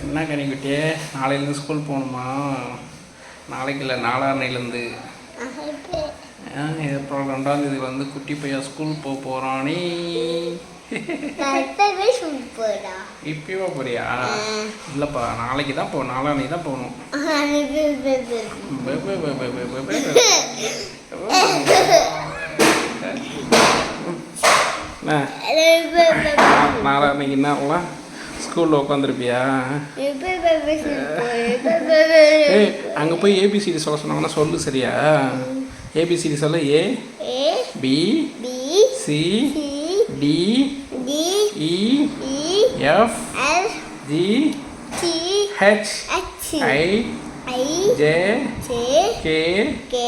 என்ன கனிக்குட்டியே நாளையிலேருந்து ஸ்கூல் போகணுமா? நாளைக்கு இல்லை அஹைப்பே அப்புறம் ரெண்டாம் தேதி வந்து குட்டி பையன் ஸ்கூல் போக போகிறானே இப்பயோ போறியா? இல்லைப்பா நாளைக்கு தான் போ நாளான்னைக்கு தான் போகணும். பே, பே, பே, பே, பே, பே, பே, பே. என்ன நா- நாளான்னைக்கு என்ன ஸ்கூலில் உட்காந்துருப்பியா ஏய் அங்கே போய் ஏபிசிடி சொல்ல சொன்னாங்கன்னா சொல்லு சரியா ஏபிசிடி சொல்ல A A B B C C D D E E F L G D H H I I J J K K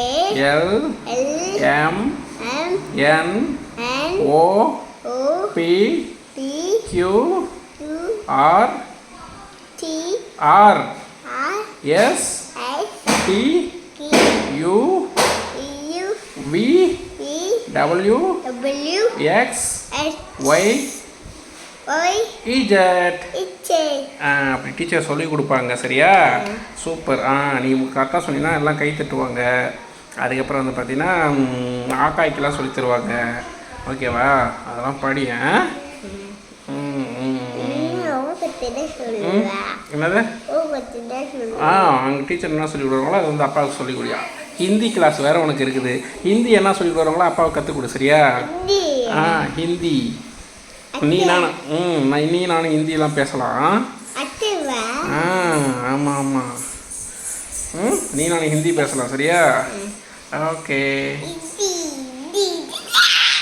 L L M M N N O O P P Q U R R S T U V W X Y Z அப்படி teacher சொல்லி கொடுப்பாங்க சரியா? Super ஆ நீ கரெக்டாக சொன்னீங்கன்னா எல்லாம் கை தட்டுவாங்க. அதுக்கப்புறம் வந்து பார்த்தீங்கன்னா ஆக்காய்க்கெல்லாம் சொல்லி தருவாங்க. ஓகேவா அதெல்லாம் படி ஆ? ம், ம், ம். ஓகத்திட சொல்லுவா என்னது? ஆ அவங்க டீச்சர் என்ன சொல்லி கொடுக்குறாங்களோ அது வந்து அப்பாவுக்கு சொல்லி கொடுயா. ஹிந்தி கிளாஸ் வேறு உனக்கு இருக்குது. ஹிந்தி என்ன சொல்லி கொடுக்குறாங்களோ அப்பாவுக்கு கற்றுக் கொடு சரியா? ஆ ஹிந்தி. நீ நானும் ம் நான் நீ நானும் ஹிந்தியெல்லாம் பேசலாம். ஆ? ஆமாம் ஆமாம் ம் நீ நான் ஹிந்தி பேசலாம் சரியா? ஓகே.